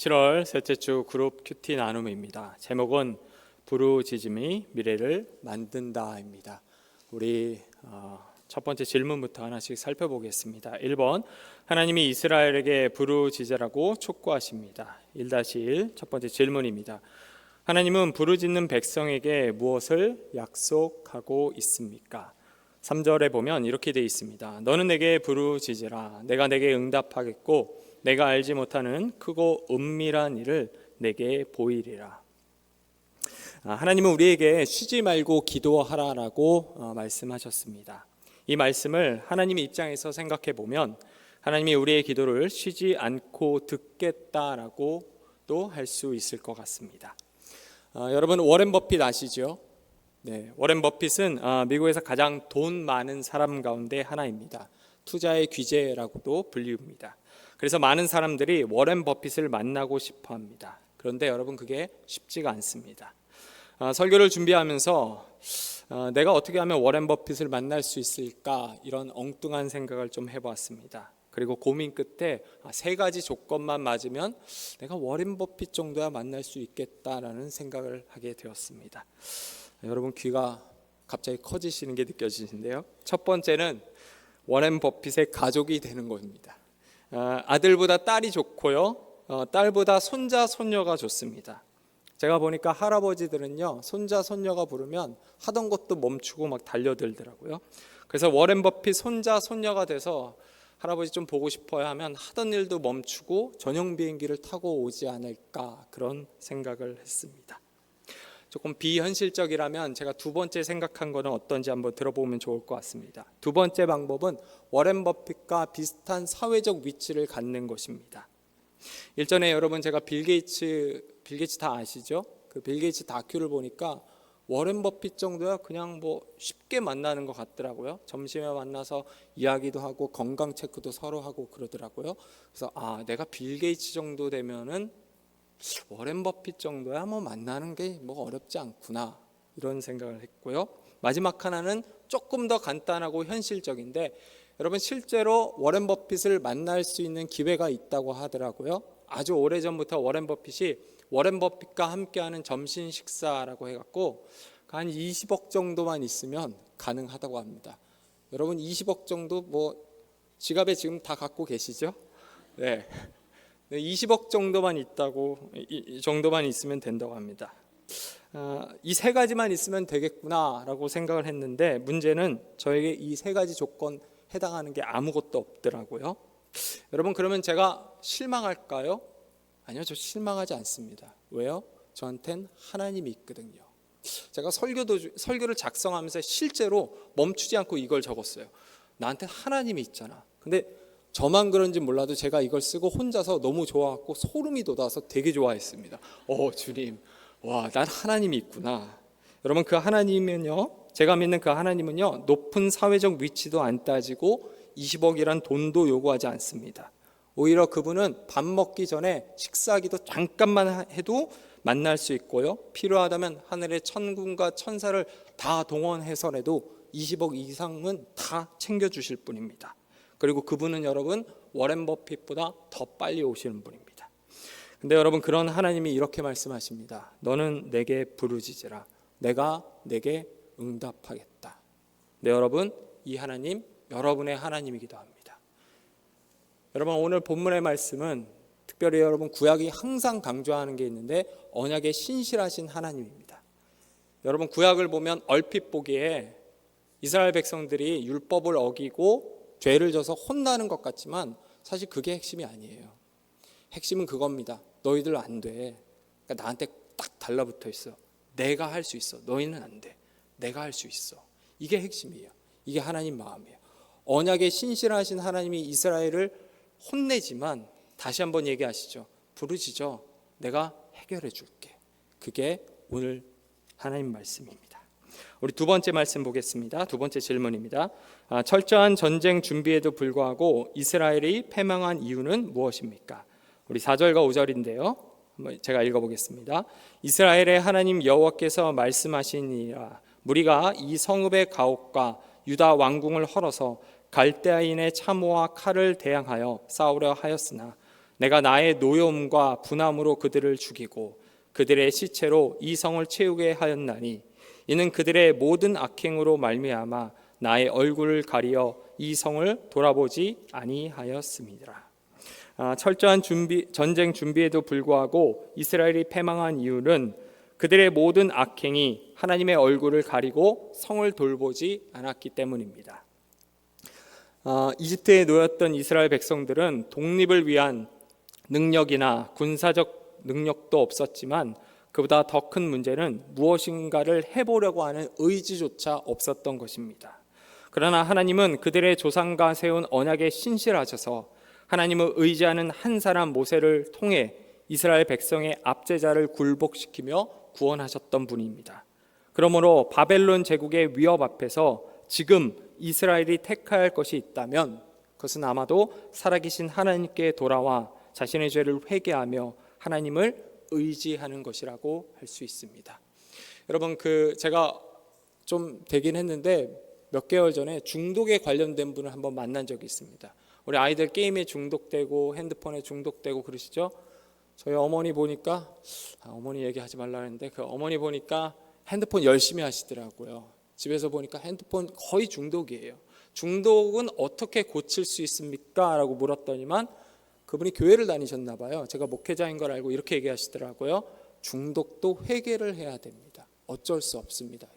7월 셋째 주 그룹 큐티 나눔입니다. 제목은 부르짖음이 미래를 만든다입니다. 우리 어, 첫 번째 질문부터 하나씩 살펴보겠습니다. 1번 하나님이 이스라엘에게 부르짖으라고 촉구하십니다. 1-1 첫 번째 질문입니다. 하나님은 부르짖는 백성에게 무엇을 약속하고 있습니까? 3절에 보면 이렇게 되어 있습니다. 너는 내게 부르짖으라 내가 내게 응답하겠고 내가 알지 못하는 크고 은밀한 일을 내게 보이리라. 아, 하나님은 우리에게 쉬지 말고 기도하라라고 어, 말씀하셨습니다. 이 말씀을 하나님의 입장에서 생각해 보면 하나님이 우리의 기도를 쉬지 않고 듣겠다라고 또할수 있을 것 같습니다. 아, 여러분 워렌 버핏 아시죠? 네, 워렌 버핏은 아, 미국에서 가장 돈 많은 사람 가운데 하나입니다. 투자의 귀재라고도 불리웁니다. 그래서 많은 사람들이 워렌 버핏을 만나고 싶어 합니다. 그런데 여러분 그게 쉽지가 않습니다. 아, 설교를 준비하면서 아, 내가 어떻게 하면 워렌 버핏을 만날 수 있을까 이런 엉뚱한 생각을 좀 해보았습니다. 그리고 고민 끝에 아, 세 가지 조건만 맞으면 내가 워렌 버핏 정도야 만날 수 있겠다라는 생각을 하게 되었습니다. 여러분 귀가 갑자기 커지시는 게 느껴지는데요. 첫 번째는 워렌 버핏의 가족이 되는 겁니다. 아, 아들보다 딸이 좋고요. 어, 딸보다 손자 손녀가 좋습니다. 제가 보니까 할아버지들은요 손자 손녀가 부르면 하던 것도 멈추고 막 달려들더라고요. 그래서 워렌 버핏 손자 손녀가 돼서 할아버지 좀 보고 싶어야 하면 하던 일도 멈추고 전용 비행기를 타고 오지 않을까 그런 생각을 했습니다. 조금 비현실적이라면 제가 두 번째 생각한 거는 어떤지 한번 들어보면 좋을 것 같습니다. 두 번째 방법은 워렌 버핏과 비슷한 사회적 위치를 갖는 것입니다. 일전에 여러분 제가 빌 게이츠 빌 게이츠 다 아시죠? 그 빌 게이츠 다큐를 보니까 워렌 버핏 정도야 그냥 뭐 쉽게 만나는 것 같더라고요. 점심에 만나서 이야기도 하고 건강 체크도 서로 하고 그러더라고요. 그래서 아 내가 빌 게이츠 정도 되면은 워렌 버핏 정도야 뭐 만나는 게뭐 어렵지 않구나 이런 생각을 했고요. 마지막 하나는 조금 더 간단하고 현실적인데 여러분 실제로 워렌 버핏을 만날 수 있는 기회가 있다고 하더라고요. 아주 오래 전부터 워렌 버핏이 워렌 버핏과 함께하는 점심 식사라고 해갖고 한 20억 정도만 있으면 가능하다고 합니다. 여러분 20억 정도 뭐 지갑에 지금 다 갖고 계시죠? 네. 20억 정도만 있다고 이 정도만 있으면 된다고 합니다. 아, 이세 가지만 있으면 되겠구나라고 생각을 했는데 문제는 저에게 이 세 가지 조건 해당하는 게 아무것도 없더라고요. 여러분 그러면 제가 실망할까요? 아니요, 저 실망하지 않습니다. 왜요? 저한텐 하나님이 있거든요. 제가 설교도 설교를 작성하면서 실제로 멈추지 않고 이걸 적었어요. 나한테 하나님이 있잖아. 근데 저만 그런지 몰라도 제가 이걸 쓰고 혼자서 너무 좋아갖고 소름이 돋아서 되게 좋아했습니다. 어, 주님, 와, 난 하나님이 있구나. 여러분 그 하나님은요, 제가 믿는 그 하나님은요, 높은 사회적 위치도 안 따지고 20억이란 돈도 요구하지 않습니다. 오히려 그분은 밥 먹기 전에 식사기도 잠깐만 해도 만날 수 있고요. 필요하다면 하늘의 천군과 천사를 다 동원해서라도 20억 이상은 다 챙겨주실 분입니다. 그리고 그분은 여러분 워렌 버핏보다 더 빨리 오시는 분입니다. 근데 여러분 그런 하나님이 이렇게 말씀하십니다. 너는 내게 부르짖으라. 내가 내게 응답하겠다. 네 여러분 이 하나님 여러분의 하나님이기도 합니다. 여러분 오늘 본문의 말씀은 특별히 여러분 구약이 항상 강조하는 게 있는데 언약의 신실하신 하나님입니다. 여러분 구약을 보면 얼핏 보기에 이스라엘 백성들이 율법을 어기고 죄를 져서 혼나는 것 같지만 사실 그게 핵심이 아니에요. 핵심은 그겁니다. 너희들 안 돼. 그러니까 나한테 딱 달라붙어 있어. 내가 할 수 있어. 너희는 안 돼. 내가 할 수 있어. 이게 핵심이에요. 이게 하나님 마음이에요. 언약의 신실하신 하나님이 이스라엘을 혼내지만 다시 한번 얘기하시죠. 부르짖어. 내가 해결해 줄게. 그게 오늘 하나님 말씀입니다. 우리 두 번째 말씀 보겠습니다. 두 번째 질문입니다. 아, 철저한 전쟁 준비에도 불구하고 이스라엘이 패망한 이유는 무엇입니까? 우리 4절과 5절인데요. 제가 읽어보겠습니다. 이스라엘의 하나님 여호와께서 말씀하시니라 무리가 이 성읍의 가옥과 유다 왕궁을 헐어서 갈대아인의 참호와 칼을 대항하여 싸우려 하였으나 내가 나의 노여움과 분함으로 그들을 죽이고 그들의 시체로 이 성을 채우게 하였나니 이는 그들의 모든 악행으로 말미암아 나의 얼굴을 가리어 이 성을 돌아보지 아니하였습니다. 아, 철저한 준비, 전쟁 준비에도 불구하고 이스라엘이 패망한 이유는 그들의 모든 악행이 하나님의 얼굴을 가리고 성을 돌보지 않았기 때문입니다. 아, 이집트에 놓였던 이스라엘 백성들은 독립을 위한 능력이나 군사적 능력도 없었지만 그보다 더 큰 문제는 무엇인가를 해보려고 하는 의지조차 없었던 것입니다. 그러나 하나님은 그들의 조상과 세운 언약에 신실하셔서 하나님을 의지하는 한 사람 모세를 통해 이스라엘 백성의 압제자를 굴복시키며 구원하셨던 분입니다. 그러므로 바벨론 제국의 위협 앞에서 지금 이스라엘이 택할 것이 있다면 그것은 아마도 살아계신 하나님께 돌아와 자신의 죄를 회개하며 하나님을 의지하는 것이라고 할 수 있습니다. 여러분 그 제가 좀 되긴 했는데 몇 개월 전에 중독에 관련된 분을 한번 만난 적이 있습니다. 우리 아이들 게임에 중독되고 핸드폰에 중독되고 그러시죠? 저희 어머니 보니까 아, 어머니 얘기하지 말라는데 그 어머니 보니까 핸드폰 열심히 하시더라고요. 집에서 보니까 핸드폰 거의 중독이에요. 중독은 어떻게 고칠 수 있습니까? 라고 물었더니만 그분이 교회를 다니셨나 봐요. 제가 목회자인 걸 알고 이렇게 얘기하시더라고요. 중독도 회개를 해야 됩니다. 어쩔 수 없습니다.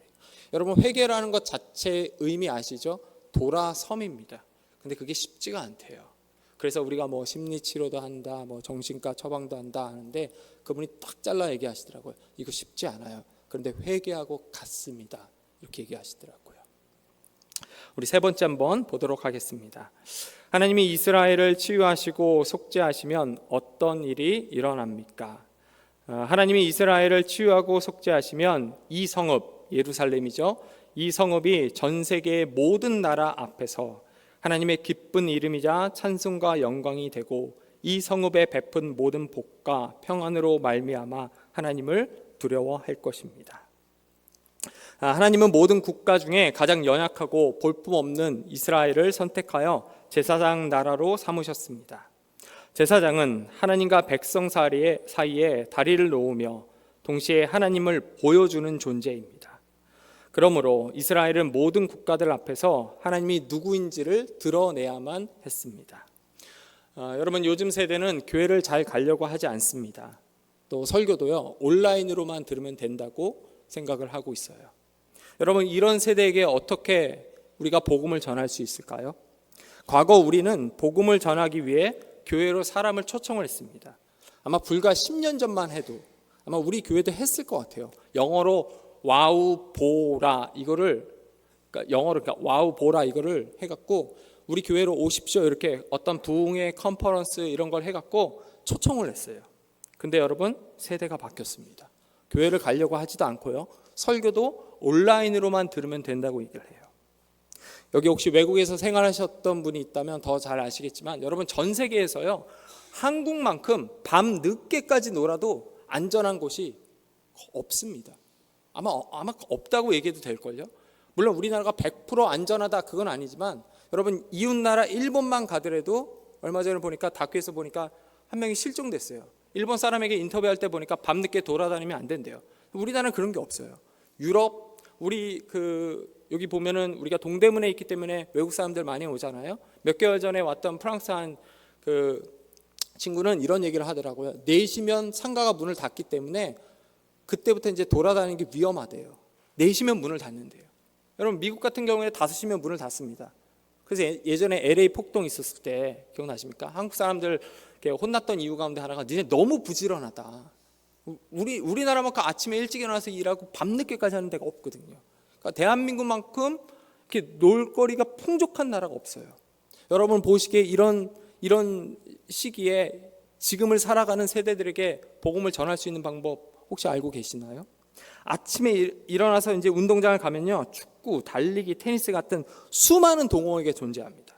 여러분 회개라는 것 자체 의미 아시죠? 돌아섬입니다. 근데 그게 쉽지가 않대요. 그래서 우리가 뭐 심리 치료도 한다, 뭐 정신과 처방도 한다 하는데 그분이 딱 잘라 얘기하시더라고요. 이거 쉽지 않아요. 그런데 회개하고 같습니다. 이렇게 얘기하시더라고요. 우리 세 번째 한번 보도록 하겠습니다. 하나님이 이스라엘을 치유하시고 속죄하시면 어떤 일이 일어납니까? 어, 하나님이 이스라엘을 치유하고 속죄하시면 이 성읍 예루살렘이죠. 이 성읍이 전 세계의 모든 나라 앞에서 하나님의 기쁜 이름이자 찬송과 영광이 되고 이 성읍에 베푼 모든 복과 평안으로 말미암아 하나님을 두려워할 것입니다. 아, 하나님은 모든 국가 중에 가장 연약하고 볼품없는 이스라엘을 선택하여 제사장 나라로 삼으셨습니다. 제사장은 하나님과 백성 사이에, 다리를 놓으며 동시에 하나님을 보여주는 존재입니다. 그러므로 이스라엘은 모든 국가들 앞에서 하나님이 누구인지를 드러내야만 했습니다. 아, 여러분 요즘 세대는 교회를 잘 가려고 하지 않습니다. 또 설교도요 온라인으로만 들으면 된다고 생각을 하고 있어요. 여러분 이런 세대에게 어떻게 우리가 복음을 전할 수 있을까요? 과거 우리는 복음을 전하기 위해 교회로 사람을 초청을 했습니다. 아마 불과 10년 전만 해도 아마 우리 교회도 했을 것 같아요. 영어로 와우 보라 이거를 그러니까 영어로 그러니까 와우 보라 이거를 해갖고 우리 교회로 오십시오 이렇게 어떤 부흥의 컨퍼런스 이런 걸 해갖고 초청을 했어요. 근데 여러분 세대가 바뀌었습니다. 교회를 가려고 하지도 않고요. 설교도 온라인으로만 들으면 된다고 얘기를 해요. 여기 혹시 외국에서 생활하셨던 분이 있다면 더 잘 아시겠지만 여러분 전 세계에서요 한국만큼 밤 늦게까지 놀아도 안전한 곳이 없습니다. 아마 아마 없다고 얘기해도 될 걸요. 물론 우리나라가 100% 안전하다 그건 아니지만 여러분 이웃 나라 일본만 가더라도 얼마 전에 보니까 다큐에서 보니까 한 명이 실종됐어요. 일본 사람에게 인터뷰할 때 보니까 밤늦게 돌아다니면 안 된대요. 우리나라는 그런 게 없어요. 유럽 우리 그 여기 보면은 우리가 동대문에 있기 때문에 외국 사람들 많이 오잖아요. 몇 개월 전에 왔던 프랑스 한 그 친구는 이런 얘기를 하더라고요. 4시면 상가가 문을 닫기 때문에 그때부터 이제 돌아다니는 게 위험하대요. 4시면 문을 닫는데요. 여러분 미국 같은 경우에 5시면 문을 닫습니다. 그래서 예- 예전에 LA 폭동 있었을 때 기억나십니까? 한국 사람들 혼났던 이유 가운데 하나가 니네 너무 부지런하다. 우리 우리나라만큼 아침에 일찍 일어나서 일하고 밤늦게까지 하는 데가 없거든요. 그러니까 대한민국만큼 이렇게 놀거리가 풍족한 나라가 없어요. 여러분 보시기에 이런 이런 시기에 지금을 살아가는 세대들에게 복음을 전할 수 있는 방법 혹시 알고 계시나요? 아침에 일- 일어나서 이제 운동장을 가면요 축구, 달리기, 테니스 같은 수많은 동호회가 존재합니다.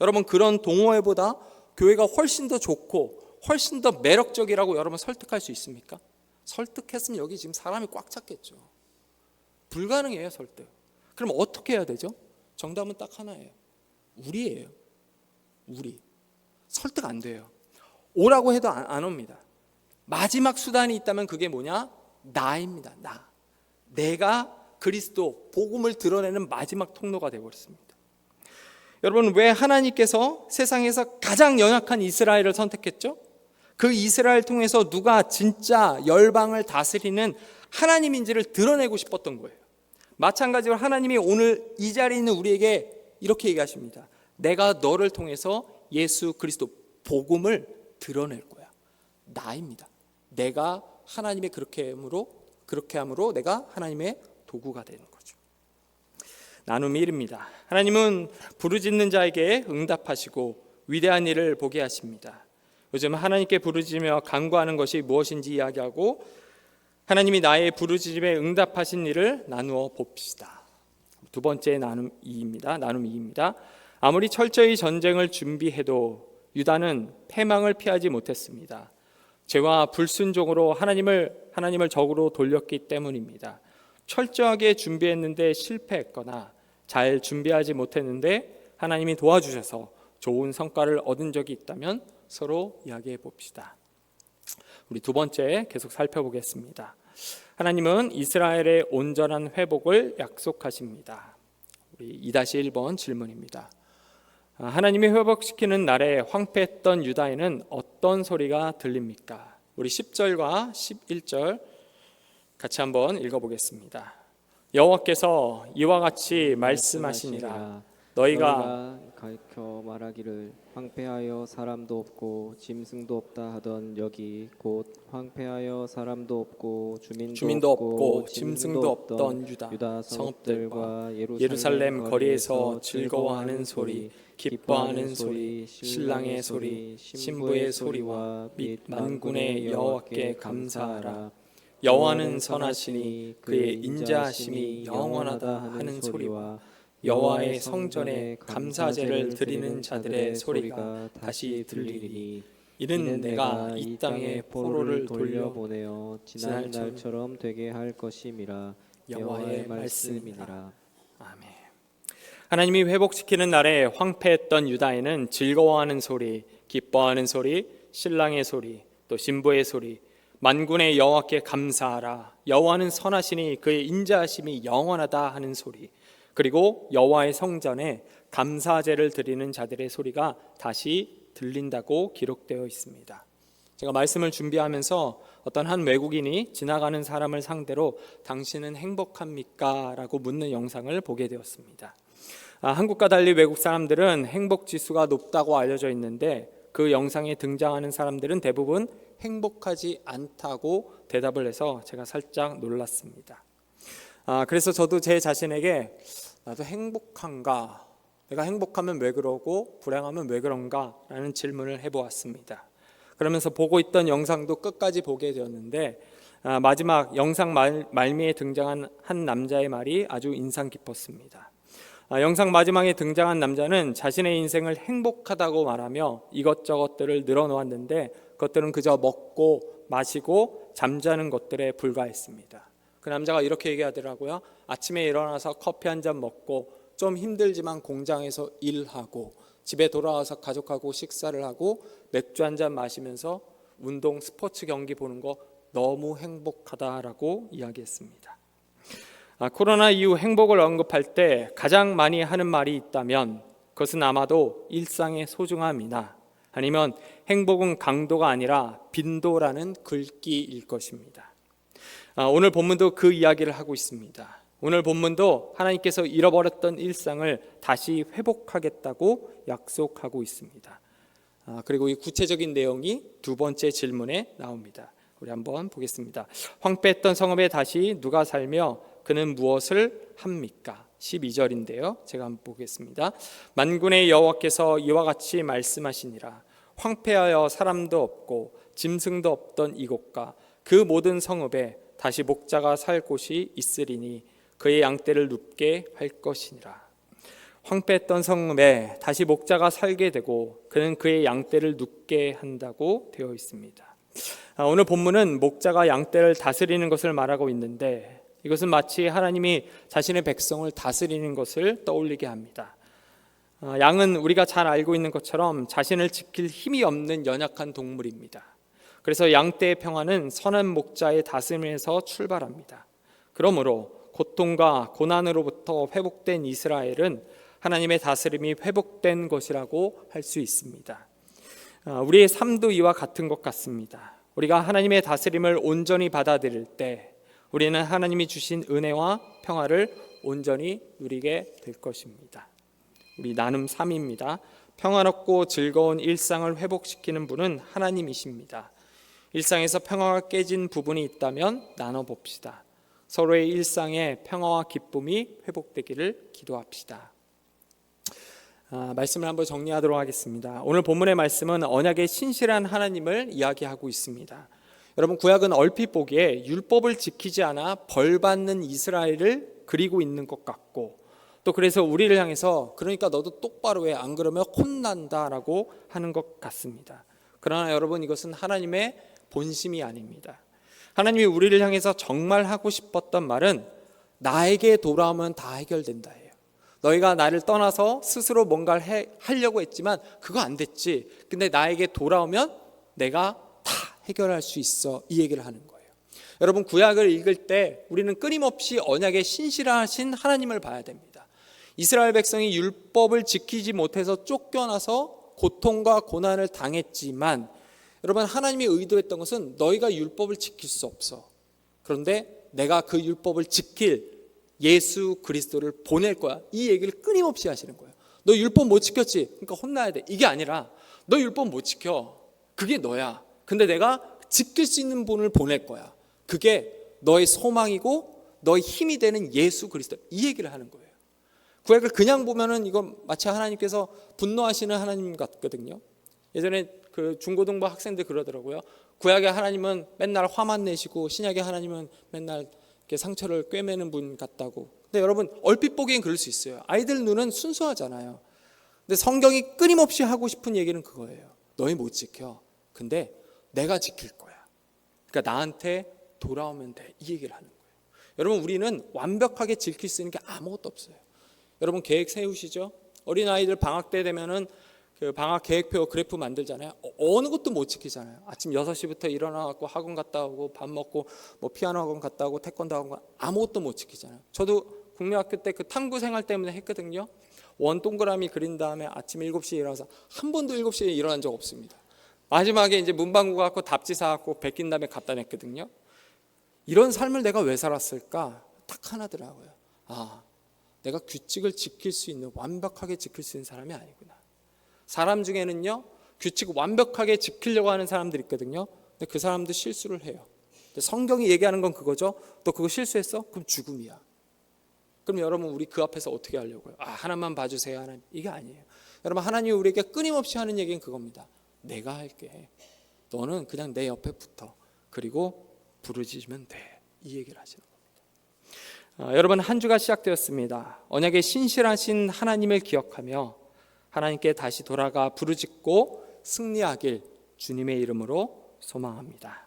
여러분 그런 동호회보다 교회가 훨씬 더 좋고 훨씬 더 매력적이라고 여러분 설득할 수 있습니까? 설득했으면 여기 지금 사람이 꽉 찼겠죠. 불가능해요 설득. 그럼 어떻게 해야 되죠? 정답은 딱 하나예요. 우리예요. 우리. 설득 안 돼요. 오라고 해도 안, 안 옵니다. 마지막 수단이 있다면 그게 뭐냐? 나입니다. 나. 내가 그리스도 복음을 드러내는 마지막 통로가 되어 버렸습니다. 여러분 왜 하나님께서 세상에서 가장 연약한 이스라엘을 선택했죠? 그 이스라엘 통해서 누가 진짜 열방을 다스리는 하나님인지를 드러내고 싶었던 거예요. 마찬가지로 하나님이 오늘 이 자리에 있는 우리에게 이렇게 얘기하십니다. 내가 너를 통해서 예수 그리스도 복음을 드러낼 거야. 나입니다. 내가 하나님의 그렇게 함으로 그렇게 함으로 내가 하나님의 도구가 되는 거죠. 나눔 1입니다. 하나님은 부르짖는 자에게 응답하시고 위대한 일을 보게 하십니다. 요즘 하나님께 부르짖으며 간구하는 것이 무엇인지 이야기하고 하나님이 나의 부르짖음에 응답하신 일을 나누어 봅시다. 두 번째 나눔 2입니다. 나눔 2입니다. 아무리 철저히 전쟁을 준비해도 유다는 패망을 피하지 못했습니다. 죄와 불순종으로 하나님을 하나님을 적으로 돌렸기 때문입니다. 철저하게 준비했는데 실패했거나 잘 준비하지 못했는데 하나님이 도와주셔서 좋은 성과를 얻은 적이 있다면 서로 이야기해 봅시다. 우리 두 번째 계속 살펴보겠습니다. 하나님은 이스라엘의 온전한 회복을 약속하십니다. 우리 2-1번 질문입니다. 아, 하나님이 회복시키는 날에 황폐했던 유다에는 어떤 소리가 들립니까? 우리 10절과 11절 같이 한번 읽어보겠습니다. 여호와께서 이와 같이 말씀하시니라 너희가 가르쳐 말하기를 황폐하여 사람도 없고 짐승도 없다 하던 여기 곧 황폐하여 사람도 없고 주민도, 주민도 없고 짐승도 없던 유다 유다 성읍들과 성읍들과 예루살렘 거리에서 즐거워하는 소리 기뻐하는 소리 신랑의 소리 신부의 소리와 및 만군의 여호와께 감사하라. 여호와는 선하시니 그의 인자하심이 영원하다 하는 소리와 여호와의 성전에 감사제를 드리는 자들의 소리가 다시 들리리니 이는 내가 이 땅에 포로를 돌려 보내어 지난 날처럼 되게 할 것임이라 여호와의. 말씀이니라 아멘. 하나님이 회복시키는 날에 황폐했던 유다에는 즐거워하는 소리, 기뻐하는 소리, 신랑의 소리, 또 신부의 소리, 만군의 여호와께 감사하라. 여호와는 선하시니 그의 인자하심이 영원하다 하는 소리. 그리고 여호와의 성전에 감사제를 드리는 자들의 소리가 다시 들린다고 기록되어 있습니다. 제가 말씀을 준비하면서 어떤 한 외국인이 지나가는 사람을 상대로 당신은 행복합니까? 라고 묻는 영상을 보게 되었습니다. 아, 한국과 달리 외국 사람들은 행복 지수가 높다고 알려져 있는데 그 영상에 등장하는 사람들은 대부분 행복하지 않다고 대답을 해서 제가 살짝 놀랐습니다. 아, 그래서 저도 제 자신에게 나도 행복한가? 내가 행복하면 왜 그러고 불행하면 왜 그런가? 라는 질문을 해보았습니다. 그러면서 보고 있던 영상도 끝까지 보게 되었는데 아, 마지막 영상 말, 말미에 등장한 한 남자의 말이 아주 인상 깊었습니다. 아, 영상 마지막에 등장한 남자는 자신의 인생을 행복하다고 말하며 이것저것들을 늘어놓았는데 그것들은 그저 먹고 마시고 잠자는 것들에 불과했습니다. 그 남자가 이렇게 얘기하더라고요. 아침에 일어나서 커피 한 잔 먹고 좀 힘들지만 공장에서 일하고 집에 돌아와서 가족하고 식사를 하고 맥주 한 잔 마시면서 운동 스포츠 경기 보는 거 너무 행복하다라고 이야기했습니다. 아, 코로나 이후 행복을 언급할 때 가장 많이 하는 말이 있다면 그것은 아마도 일상의 소중함이나 아니면 행복은 강도가 아니라 빈도라는 글귀일 것입니다. 아, 오늘 본문도 그 이야기를 하고 있습니다. 오늘 본문도 하나님께서 잃어버렸던 일상을 다시 회복하겠다고 약속하고 있습니다. 아, 그리고 이 구체적인 내용이 두 번째 질문에 나옵니다. 우리 한번 보겠습니다. 황폐했던 성읍에 다시 누가 살며 그는 무엇을 합니까? 12절인데요. 제가 한번 보겠습니다. 만군의 여호와께서 이와 같이 말씀하시니라. 황폐하여 사람도 없고 짐승도 없던 이곳과 그 모든 성읍에 다시 목자가 살 곳이 있으리니 그의 양떼를 눕게 할 것이니라. 황폐했던 성읍에 다시 목자가 살게 되고 그는 그의 양떼를 눕게 한다고 되어 있습니다. 아, 오늘 본문은 목자가 양떼를 다스리는 것을 말하고 있는데 이것은 마치 하나님이 자신의 백성을 다스리는 것을 떠올리게 합니다. 어, 양은 우리가 잘 알고 있는 것처럼 자신을 지킬 힘이 없는 연약한 동물입니다. 그래서 양떼의 평화는 선한 목자의 다스림에서 출발합니다. 그러므로 고통과 고난으로부터 회복된 이스라엘은 하나님의 다스림이 회복된 것이라고 할 수 있습니다. 아, 우리의 삶도 이와 같은 것 같습니다. 우리가 하나님의 다스림을 온전히 받아들일 때 우리는 하나님이 주신 은혜와 평화를 온전히 누리게 될 것입니다. 우리 나눔 3입니다. 평화롭고 즐거운 일상을 회복시키는 분은 하나님이십니다. 일상에서 평화가 깨진 부분이 있다면 나눠 봅시다. 서로의 일상에 평화와 기쁨이 회복되기를 기도합시다. 아, 말씀을 한번 정리하도록 하겠습니다. 오늘 본문의 말씀은 언약의 신실한 하나님을 이야기하고 있습니다. 여러분 구약은 얼핏 보기에 율법을 지키지 않아 벌 받는 이스라엘을 그리고 있는 것 같고 또 그래서 우리를 향해서 그러니까 너도 똑바로 해 안 그러면 혼난다라고 하는 것 같습니다. 그러나 여러분 이것은 하나님의 본심이 아닙니다. 하나님이 우리를 향해서 정말 하고 싶었던 말은 나에게 돌아오면 다 해결된다예요. 너희가 나를 떠나서 스스로 뭔가를 해, 하려고 했지만 그거 안 됐지. 근데 나에게 돌아오면 내가 다 해결할 수 있어. 이 얘기를 하는 거예요. 여러분 구약을 읽을 때 우리는 끊임없이 언약에 신실하신 하나님을 봐야 됩니다. 이스라엘 백성이 율법을 지키지 못해서 쫓겨나서 고통과 고난을 당했지만 여러분 하나님이 의도했던 것은 너희가 율법을 지킬 수 없어. 그런데 내가 그 율법을 지킬 예수 그리스도를 보낼 거야. 이 얘기를 끊임없이 하시는 거예요. 너 율법 못 지켰지? 그러니까 혼나야 돼. 이게 아니라 너 율법 못 지켜. 그게 너야. 근데 내가 지킬 수 있는 분을 보낼 거야. 그게 너의 소망이고 너의 힘이 되는 예수 그리스도. 이 얘기를 하는 거예요. 구약을 그냥 보면은 이건 마치 하나님께서 분노하시는 하나님 같거든요. 예전에 그 중고등부 학생들 그러더라고요. 구약의 하나님은 맨날 화만 내시고 신약의 하나님은 맨날 이렇게 상처를 꿰매는 분 같다고. 근데 여러분 얼핏 보기엔 그럴 수 있어요. 아이들 눈은 순수하잖아요. 근데 성경이 끊임없이 하고 싶은 얘기는 그거예요. 너희 못 지켜. 근데 내가 지킬 거야. 그러니까 나한테 돌아오면 돼. 이 얘기를 하는 거예요. 여러분 우리는 완벽하게 지킬 수 있는 게 아무것도 없어요. 여러분 계획 세우시죠? 어린 아이들 방학 때 되면은 그 방학 계획표 그래프 만들잖아요. 어, 느 것도 못 지키잖아요. 아침 6시부터 일어나 갖고 학원 갔다 오고 밥 먹고 뭐 피아노 학원 갔다 오고 태권도 학원 아무것도 못 지키잖아요. 저도 국내 학교 때 그 탐구 생활 때문에 했거든요. 원 동그라미 그린 다음에 아침 7시에 일어나서 한 번도 7시에 일어난 적 없습니다. 마지막에 이제 문방구 갖고 답지 사 갖고 베낀 다음에 갖다 냈거든요. 이런 삶을 내가 왜 살았을까? 딱 하나더라고요. 아, 내가 규칙을 지킬 수 있는 완벽하게 지킬 수 있는 사람이 아니구나. 사람 중에는요 규칙 완벽하게 지키려고 하는 사람들 있거든요. 근데 그 사람도 실수를 해요. 성경이 얘기하는 건 그거죠. 또 그거 실수했어? 그럼 죽음이야. 그럼 여러분 우리 그 앞에서 어떻게 하려고요? 아 하나만 봐주세요 하나님 이게 아니에요. 여러분 하나님이 우리에게 끊임없이 하는 얘기는 그겁니다. 내가 할게. 너는 그냥 내 옆에 붙어. 그리고 부르짖으면 돼. 이 얘기를 하시는 겁니다. 아, 여러분 한 주가 시작되었습니다. 언약의 신실하신 하나님을 기억하며 하나님께 다시 돌아가 부르짖고 승리하길 주님의 이름으로 소망합니다.